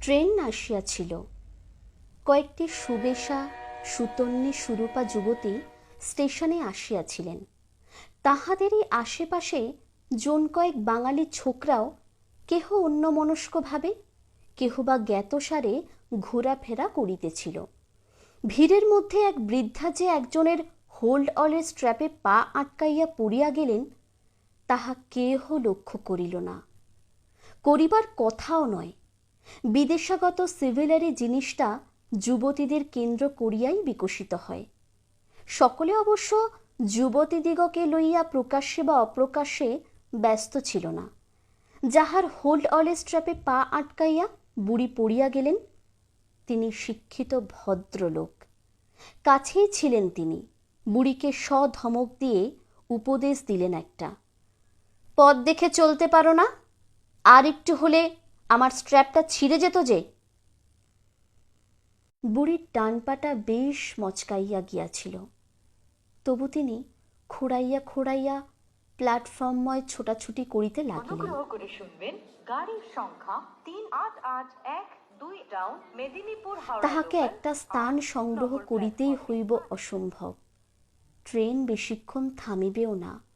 Train আসিয়াছিল। কয়েকটি সুবেশা, সুতন্নী, সুরূপা যুবতী স্টেশনে আসিয়াছিলেন। তাহাদেরই আশেপাশে জন কয়েক বাঙালি ছোকরাও কেহ অন্যমনস্কভাবে কেহ বা জ্ঞাতসারে ঘোরাফেরা করিতেছিল। ভিড়ের মধ্যে এক বৃদ্ধা যে একজনের হোল্ড অলের স্ট্র্যাপে পা আটকাইয়া পড়িয়া গেলেন, তাহা কেহ লক্ষ্য করিল না। করিবার কথাও নয় বিদেশাগত সিভিলারি জিনিসটা যুবতীদের কেন্দ্র করিয়াই বিকশিত হয়। সকলে অবশ্য যুবতীদিগকে লইয়া প্রকাশ্যে বা অপ্রকাশ্যে ব্যস্ত ছিল না। যাহার হোল্ড অলে স্ট্র্যাপে পা আটকাইয়া বুড়ি পড়িয়া গেলেন, তিনি শিক্ষিত ভদ্রলোক। কাছেই ছিলেন তিনি। বুড়িকে সধমক দিয়ে উপদেশ দিলেন একটা, পথ দেখে চলতে পারো না আর একটু হলে আমার স্ট্র্যাপটা ছিঁড়ে যেত যে। বুড়ির ডান পাটা বেশ মচকাইয়া গিয়াছিল। তবু তিনি খোড়াইয়া খোড়াইয়া প্ল্যাটফর্মময় ছোটাছুটি করিতে লাগিলেন। করে শুনবেন গাড়ির সংখ্যা তিন আট আট এক তাহাকে একটা স্থান সংগ্রহ করিতেই হইব অসম্ভব। ট্রেন বেশিক্ষণ থামিবেও না।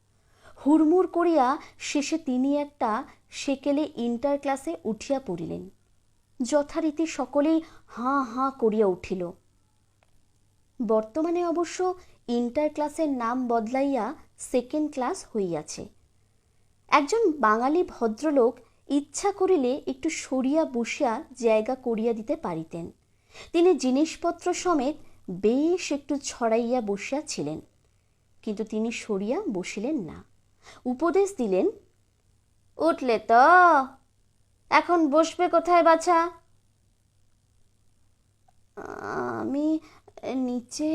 হুড়মুড় করিয়া শেষে তিনি একটা সেকেলে ইন্টার ক্লাসে উঠিয়া পড়িলেন। যথারীতি সকলেই হাঁ হাঁ করিয়া উঠিল। বর্তমানে অবশ্য ইন্টার ক্লাসের নাম বদলাইয়া সেকেন্ড ক্লাস হইয়াছে। একজন বাঙালি ভদ্রলোক ইচ্ছা করিলে একটু সরিয়া বসিয়া জায়গা করিয়া দিতে পারিতেন। তিনি জিনিসপত্র সমেত বেশ একটু ছড়াইয়া বসিয়া ছিলেন কিন্তু তিনি সরিয়া বসিলেন না। উপদেশ দিলেন, উঠলে তো, এখন বসবে কোথায় বাছা? আমি নিচে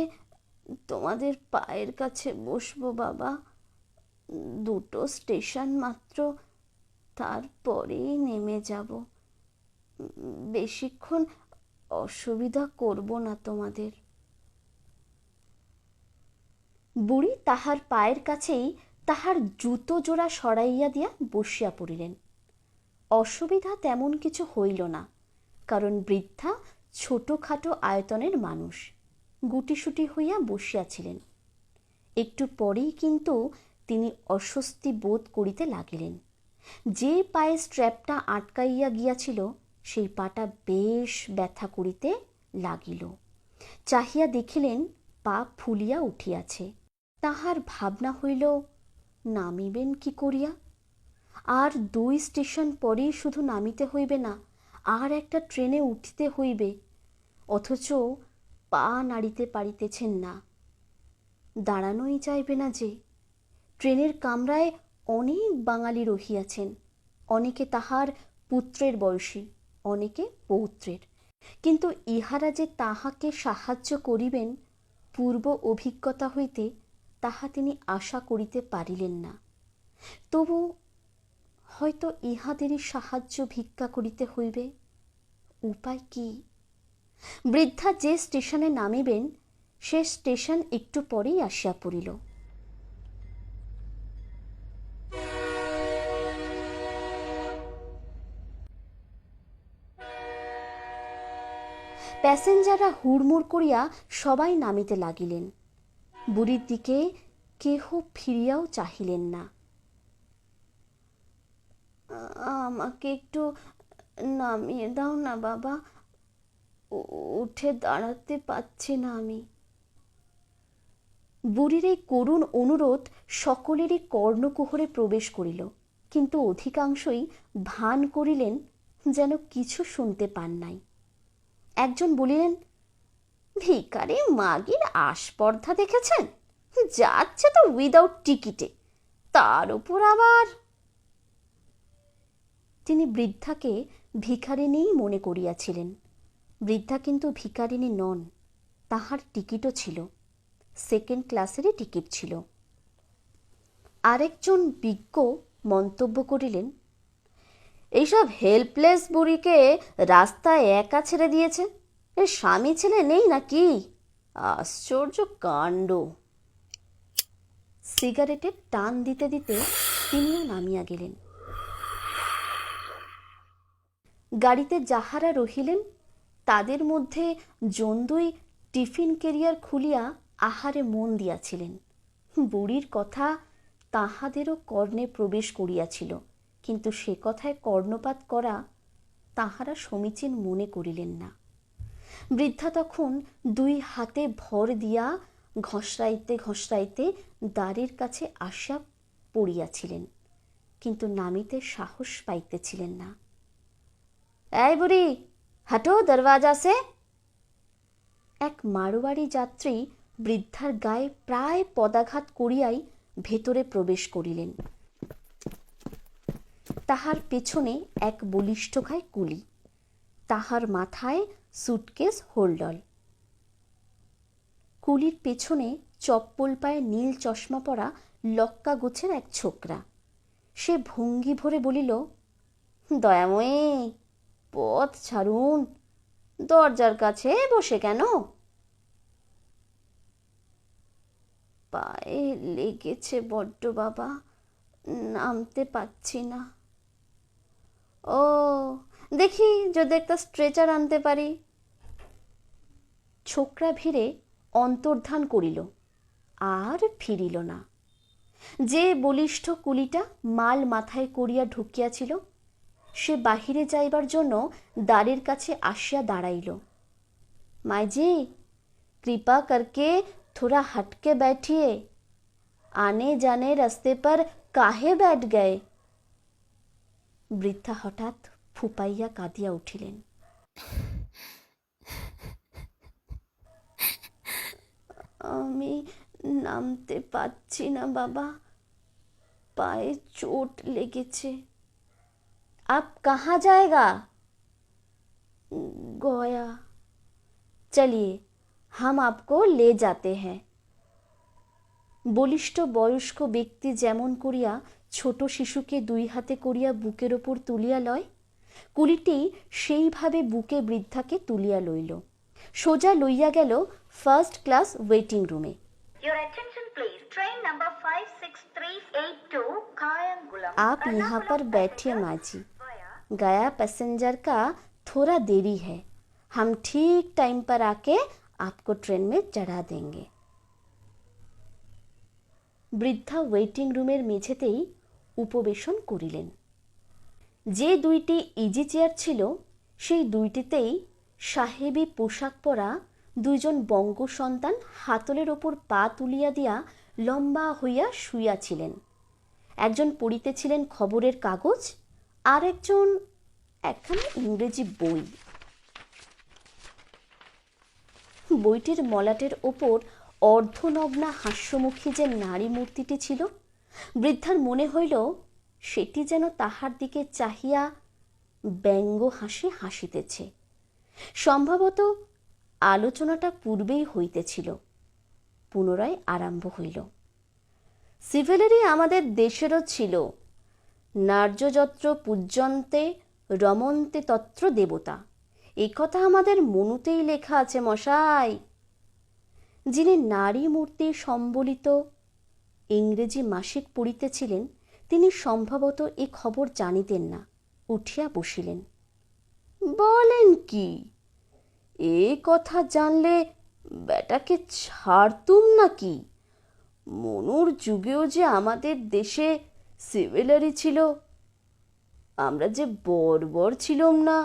তোমাদের পায়ের কাছে বসবো বাবা, দুটো স্টেশন মাত্র, তারপরেই নেমে যাব। বেশিক্ষণ অসুবিধা করব না তোমাদের। বুড়ি তাহার পায়ের কাছেই তাহার জুতো জোড়া সরাইয়া দিয়া বসিয়া পড়িলেন। অসুবিধা তেমন কিছু হইল না, কারণ বৃদ্ধা ছোটোখাটো আয়তনের মানুষ, গুটিসুটি হইয়া বসিয়াছিলেন। একটু পরেই কিন্তু তিনি অস্বস্তি বোধ করিতে লাগিলেন। যে পায়ে স্ট্র্যাপটা আটকাইয়া গিয়াছিল, সেই পাটা বেশ ব্যথা করিতে লাগিল। চাহিয়া দেখিলেন পা ফুলিয়া উঠিয়াছে। তাহার ভাবনা হইল নামিবেন কি করিয়া? আর দুই স্টেশন পরেই শুধু নামিতে হইবে না, আর একটা ট্রেনে উঠিতে হইবে, অথচ পা নাড়িতে পারিতেছেন না। দাঁড়ানোই যাইবে না যে, ট্রেনের কামরায় অনেক বাঙালি রহিয়াছেন, অনেকে তাহার পুত্রের বয়সী, অনেকে পৌত্রের। কিন্তু ইহারা যে তাহাকে সাহায্য করিবেন, পূর্ব অভিজ্ঞতা হইতে তাহা তিনি আশা করিতে পারিলেন না। তবু হয়তো ইহাদেরই সাহায্য ভিক্ষা করিতে হইবে। উপায় কি? বৃদ্ধা যে স্টেশনে নামিবেন, সে স্টেশন একটু পরেই আসিয়া পড়িল। প্যাসেঞ্জাররা হুড়মুড় করিয়া সবাই নামিতে লাগিলেন। বুড়ির দিকে কেহ ফিরিয়াও চাহিলেন না। আমাকে একটু নামিয়ে দাও না বাবা। উঠে দাঁড়াতে পারছি না আমি। বুড়ির এই করুণ অনুরোধ সকলেরই কর্ণকুহরে প্রবেশ করিল, কিন্তু অধিকাংশই ভান করিলেন যেন কিছু শুনতে পান নাই। একজন বলিলেন ভিকারি মাগির আস্পর্ধা দেখেছেন? যাচ্ছে তো উইদাউট টিকিটে তার উপর আবার? তিনি বৃদ্ধাকে ভিখারিণীই মনে করিয়াছিলেন। বৃদ্ধা কিন্তু ভিখারিণী নন, তাহার টিকিটও ছিল। সেকেন্ড ক্লাসেরই টিকিট ছিল। আরেকজন বিজ্ঞ মন্তব্য করিলেন, এইসব হেল্পলেস বুড়িকে রাস্তায় একা ছেড়ে দিয়েছে এর স্বামী ছেলে নেই নাকি? আশ্চর্য কাণ্ড। সিগারেটের টান দিতে দিতে তিনিও নামিয়া গেলেন। গাড়িতে যাহারা রহিলেন, তাদের মধ্যে জন্দুই টিফিন কেরিয়ার খুলিয়া আহারে মন দিয়াছিলেন। বুড়ির কথা তাহাদেরও কর্ণে প্রবেশ করিয়াছিল, কিন্তু সে কথায় কর্ণপাত করা তাহারা সমীচীন মনে করিলেন না। বৃদ্ধা তখন দুই হাতে ভর দিয়া ঘষড়াইতে ঘষড়াইতে দ্বারের কাছে আসিয়া পড়িয়াছিলেন, কিন্তু নামিতে সাহস পাইতেছিলেন না। এই বুড়ি, হাঁটো দরওয়াজা সে! এক মারোয়ারি যাত্রী বৃদ্ধার গায়ে প্রায় পদাঘাত করিয়াই ভেতরে প্রবেশ করিলেন। তাহার পেছনে এক বলিষ্ঠ বলিষ্ঠকায় কুলি। তাহার মাথায় সুটকেস হোল্ডল কুলির পেছনে চপ্পল পায়ে নীল চশমা পরা লক্কা গোছের এক ছোকরা। সে ভঙ্গি ভরে বলিল, দয়াময়ী, পথ ছাড়ুন। দরজার কাছে বসে কেন? পায়ে লেগেছে বড্ড বাবা, নামতে পাচ্ছি না। ও দেখি যদি একটা স্ট্রেচার আনতে পারি ছোকরা ভিড়ে অন্তর্ধান করিল আর ফিরিল না যে বলিষ্ঠ কুলিটা মাল মাথায় করিয়া ঢুকিয়াছিল সে বাহিরে যাইবার জন্য দ্বারের কাছে আসিয়া দাঁড়াইল মাইজি कृपा करके थोड़ा हटके बैठिए आने जाने रास्ते पर काहे बैठ गए বৃদ্ধা হঠাৎ ফুপাইয়া কাঁদিয়া উঠিলেন। আমি নামতে পারছি না বাবা। পায়ে চোট লেগেছে। আপ কাহা যায়গা? গয়া। চলিয়ে, হাম আপকো লে যাতে হ্যাঁ। বলিষ্ঠ বয়স্ক ব্যক্তি যেমন করিয়া ছোট শিশুকে দুই হাতে করিয়া বুকের ওপর তুলিয়া লয় কুলিটি সেইভাবে বুকে বৃদ্ধাকে তুলিয়া লইল সোজা লইয়া গেল ফার্স্ট ক্লাস ওয়েটিং রুমে Your attention please. Train number 56382 Kayangulam. आप यहाँ पर बैठिए माँ जी गया पैसेंजर का थोड़ा देरी है हम ठीक टाइम पर आके आपको ट्रेन में चढ़ा देंगे বৃদ্ধা ওয়েটিং রুমের মেঝেতেই উপবেশন করিলেন যে দুইটি ইজি চেয়ার ছিল, সেই দুইটিতেই সাহেবী পোশাক পরা দুইজন বঙ্গ সন্তান হাতলের ওপর পা তুলিয়া দিয়া লম্বা হইয়া শুইয়াছিলেন। একজন পড়িতেছিলেন খবরের কাগজ, আর একজন একখানা ইংরেজি বই। বইটির মলাটের ওপর অর্ধনগ্না হাস্যমুখী যে নারী মূর্তিটি ছিল, বৃদ্ধার মনে হইল সেটি যেন তাহার দিকে চাহিয়া ব্যঙ্গ হাসি হাসিতেছে। সম্ভবত আলোচনাটা পূর্বেই হইতেছিল, পুনরায় আরম্ভ হইল। সিভেলেরই আমাদের দেশেরও ছিল, নার্যযত্র পূজ্যন্তে রমন্তে তত্র দেবতা। এই কথা আমাদের মনুতেই লেখা আছে মশাই। যিনি নারী মূর্তি সম্বলিত ইংরেজি মাসিক পড়িতেছিলেন তিনি সম্ভবত এ খবর জানিতেন না, উঠিয়া বসিলেন। বলেন কি, এ কথা জানলে বেটাকে ছাড়তুম নাকি? মনুর যুগেও যে আমাদের দেশে সিভিলারি ছিল, আমরা যে বর্বর ছিলাম না,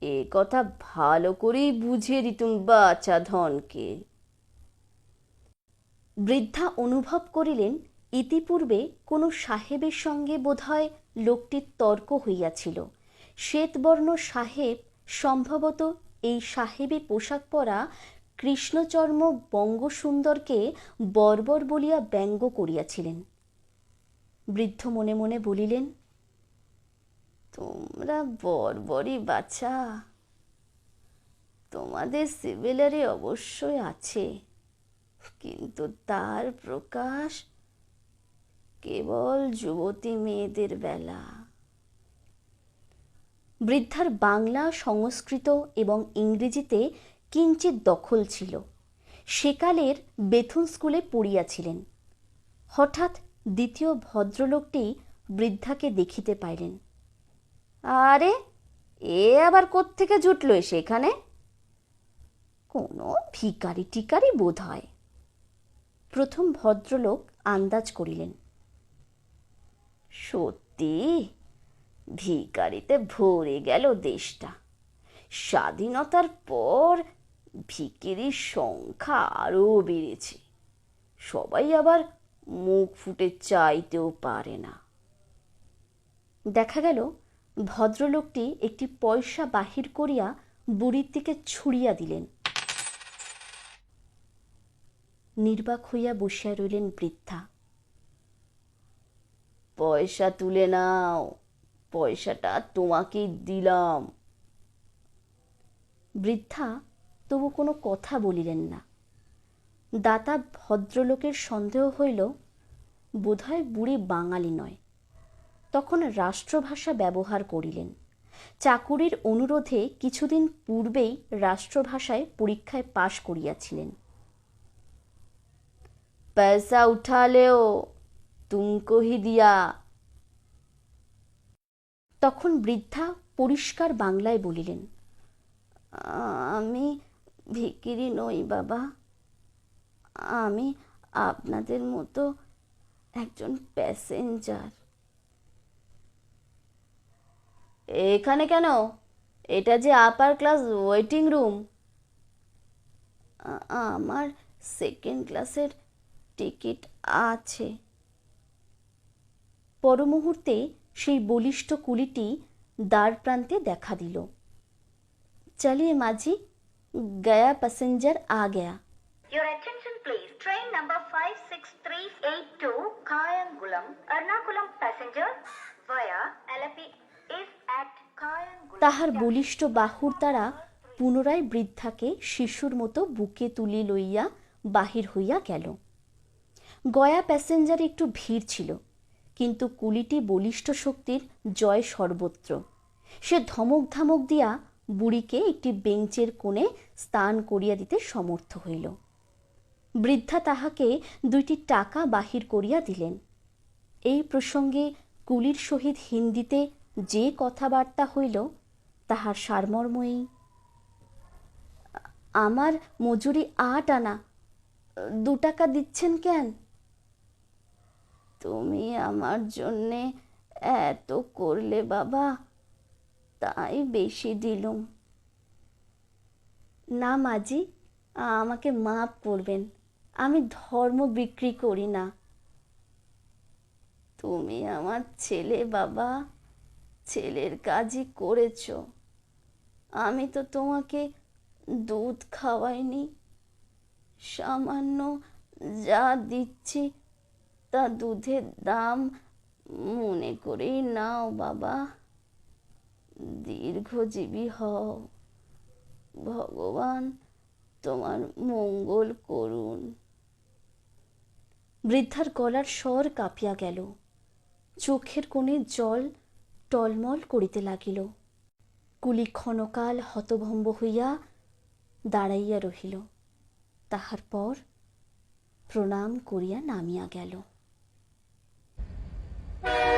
এ কথা ভালো করেই বুঝিয়ে দিতুম বাচ্চা ধনকে। বৃদ্ধা অনুভব করিলেন ইতিপূর্বে কোনো সাহেবের সঙ্গে বোধহয় লোকটির তর্ক হইয়াছিল। শ্বেতবর্ণ সাহেব সম্ভবত এই সাহেবী পোশাক পরা কৃষ্ণচর্ম বঙ্গসুন্দরকে বর্বর বলিয়া ব্যঙ্গ করিয়াছিলেন। বৃদ্ধ মনে মনে বলিলেন, তোমরা বর্বরই বাছা। তোমাদের সিভিলারে অবশ্যই আছে। কিন্তু তার প্রকাশ কেবল যুবতী মেয়েদের বেলা। বৃদ্ধার বাংলা সংস্কৃত এবং ইংরেজিতে কিঞ্চিত দখল ছিল। সেকালের বেথুন স্কুলে পড়িয়াছিলেন। হঠাৎ দ্বিতীয় ভদ্রলোকটি বৃদ্ধাকে দেখিতে পাইলেন। আরে, এ আবার কোত্থেকে জুটলো এসে এখানে কোনো ভিকারি টিকারি বোধ হয় প্রথম ভদ্রলোক আন্দাজ করিলেন। সত্যি? ভিকারিতে ভরে গেল দেশটা। স্বাধীনতার পর ভিকিরির সংখ্যা আরও বেড়েছে। সবাই আবার মুখ ফুটে চাইতেও পারে না। দেখা গেল, ভদ্রলোকটি একটি পয়সা বাহির করিয়া বুড়ির দিকে ছুড়িয়া দিলেন। নির্বাক হইয়া বসিয়া রইলেন বৃদ্ধা। পয়সা তুলে নাও। পয়সাটা তোমাকেই দিলাম। বৃদ্ধা তবু কোনো কথা বলিলেন না। দাতা ভদ্রলোকের সন্দেহ হইল, বোধহয় বুড়ি বাঙালি নয়। তখন রাষ্ট্রভাষা ব্যবহার করিলেন। চাকুরির অনুরোধে কিছুদিন পূর্বেই রাষ্ট্রভাষায় পরীক্ষায় পাশ করিয়াছিলেন। পয়সা উঠালেও তুমকো দিয়া। তখন বৃদ্ধা পরিষ্কার বাংলায় বলিলেন, আমি ভিকিরি নই বাবা। আমি আপনাদের মতো একজন প্যাসেঞ্জার। এখানে কেন? এটা যে আপার ক্লাস ওয়েটিং রুম। আমার সেকেন্ড ক্লাসের টিকিট আছে। পরমুহূর্তে সেই বলিষ্ঠ কুলিটি দ্বার প্রান্তে দেখা দিল চলিয়ে মাঝি গয়া প্যাসেঞ্জার আ গয়া Your attention please. Train number 56382 Kayangulam, Ernakulam passenger via Alapi is at Kayangulam. তাহার বলিষ্ঠ বাহুর দ্বারা পুনরায় বৃদ্ধাকে শিশুর মতো বুকে তুলি লইয়া বাহির হইয়া গেল গয়া প্যাসেঞ্জার একটু ভিড় ছিল কিন্তু কুলিটি বলিষ্ঠ শক্তির জয় সর্বত্র। সে ধমক ধামক দিয়া বুড়িকে একটি বেঞ্চের কোণে স্থান করিয়া দিতে সমর্থ হইল। বৃদ্ধা তাহাকে দুইটি টাকা বাহির করিয়া দিলেন। এই প্রসঙ্গে কুলির সহিত হিন্দিতে যে কথাবার্তা হইল, তাহার সারমর্মই, আমার মজুরি আট আনা, দু টাকা দিচ্ছেন কেন? তুমি আমার জন্যে এত করলে বাবা। তাই বেশি দিলুম। না মাজি, আমাকে মাপ করবেন। আমি ধর্ম বিক্রি করি না। তুমি আমার ছেলে বাবা, ছেলের কাজই করেছ। আমি তো তোমাকে দুধ খাওয়াইনি। সামান্য যা দিচ্ছি তা দুধের দাম মনে করেই নাও বাবা। দীর্ঘজীবী হও। ভগবান তোমার মঙ্গল করুন। বৃদ্ধার গলার স্বর কাঁপিয়া গেল। চোখের কোণে জল টলমল করিতে লাগিল। কুলি ক্ষণকাল হতভম্ব হইয়া দাঁড়াইয়া রহিল। তাহার পর প্রণাম করিয়া নামিয়া গেল। Bye.